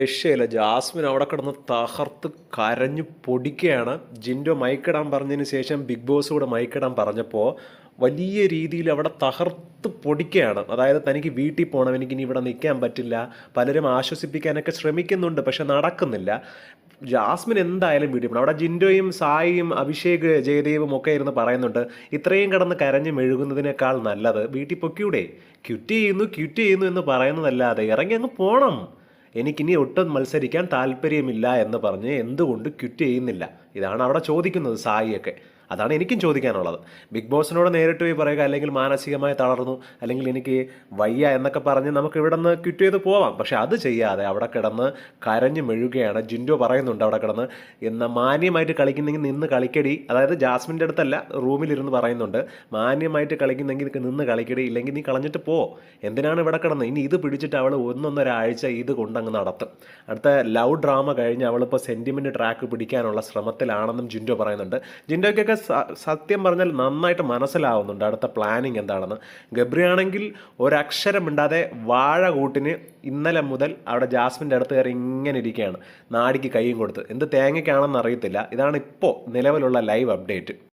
രക്ഷയില്ല. ജാസ്മിൻ അവിടെ കിടന്ന് തകർത്ത് കരഞ്ഞു പൊടിക്കുകയാണ്. ജിൻഡോ മൈക്കിടാൻ പറഞ്ഞതിന് ശേഷം ബിഗ് ബോസ് കൂടെ മൈക്കിടാൻ പറഞ്ഞപ്പോൾ വലിയ രീതിയിൽ അവിടെ തകർത്ത് പൊടിക്കുകയാണ്. അതായത് തനിക്ക് വീട്ടിൽ പോകണം എനിക്ക് ഇനി ഇവിടെ നിൽക്കാൻ പറ്റില്ല. പലരും ആശ്വസിപ്പിക്കാനൊക്കെ ശ്രമിക്കുന്നുണ്ട് പക്ഷെ നടക്കുന്നില്ല. ജാസ്മിൻ എന്തായാലും പോകണം അവിടെ ജിൻഡോയും സായിയും അഭിഷേക് ജയദേവും ഒക്കെ ഇരുന്ന് പറയുന്നുണ്ട് ഇത്രയും കിടന്ന് കരഞ്ഞ് മെഴുകുന്നതിനേക്കാൾ നല്ലത് വീട്ടിൽ പൊക്കിയൂടെ ക്യുറ്റ് ചെയ്യുന്നു ക്യുറ്റ് ചെയ്യുന്നു എന്ന് പറയുന്നതല്ലാതെ ഇറങ്ങി അങ്ങ് പോകണം എനിക്കിനി ഒട്ടും മത്സരിക്കാൻ താല്പര്യമില്ല എന്ന് പറഞ്ഞ് എന്തുകൊണ്ട് ക്വിറ്റ് ചെയ്യുന്നില്ല? ഇതാണ് അവിടെ ചോദിക്കുന്നത് സായിയൊക്കെ. അതാണ് എനിക്കും ചോദിക്കാനുള്ളത്. ബിഗ് ബോസിനോട് നേരിട്ട് പോയി പറയുക അല്ലെങ്കിൽ മാനസികമായി തളർന്നു അല്ലെങ്കിൽ എനിക്ക് വയ്യ എന്നൊക്കെ പറഞ്ഞ് നമുക്ക് ഇവിടെ നിന്ന് ക്വിറ്റ് ചെയ്ത് പോവാം. പക്ഷെ അത് ചെയ്യാതെ അവിടെ കിടന്ന് കരഞ്ഞു മെഴുകയാണ് ജിൻഡോ പറയുന്നുണ്ട് അവിടെ കിടന്ന്. എന്ന മാന്യമായിട്ട് കളിക്കുന്നെങ്കിൽ നിന്ന് കളിക്കടി. അതായത് ജാസ്മിന്റെ അടുത്തല്ല റൂമിലിരുന്ന് പറയുന്നുണ്ട്. മാന്യമായിട്ട് കളിക്കുന്നെങ്കിൽ നിന്ന് കളിക്കടി ഇല്ലെങ്കിൽ നീ കളഞ്ഞിട്ട് പോ. എന്തിനാണ് ഇവിടെ കിടന്ന്? ഇനി ഇത് പിടിച്ചിട്ട് അവൾ ഒന്നൊന്നൊരാഴ്ച ഇത് കൊണ്ടങ്ങ് നടത്തും. അടുത്ത ലവ് ഡ്രാമ കഴിഞ്ഞ് അവളിപ്പോൾ സെന്റിമെന്റ് ട്രാക്ക് പിടിക്കാനുള്ള ശ്രമത്തിലാണെന്നും ജിൻഡോ പറയുന്നുണ്ട്. ജിൻഡോയ്ക്കൊക്കെ സ- സത്യം പറഞ്ഞാൽ നന്നായിട്ട് മനസ്സിലാവുന്നുണ്ട് അടുത്ത പ്ലാനിങ് എന്താണെന്ന്. ഗബ്രിയാണെങ്കിൽ ഒരക്ഷരം മിണ്ടാതെ വാഴ കൂട്ടിന് ഇന്നലെ മുതൽ അവിടെ ജാസ്മിന്റെ അടുത്ത് കയറി ഇങ്ങനെ ഇരിക്കുകയാണ്. നാടിക്ക് കൈയും കൊടുത്ത്. എന്ത് തേങ്ങയ്ക്കാണെന്ന് അറിയത്തില്ല. ഇതാണ് ഇപ്പോൾ നിലവിലുള്ള ലൈവ് അപ്ഡേറ്റ്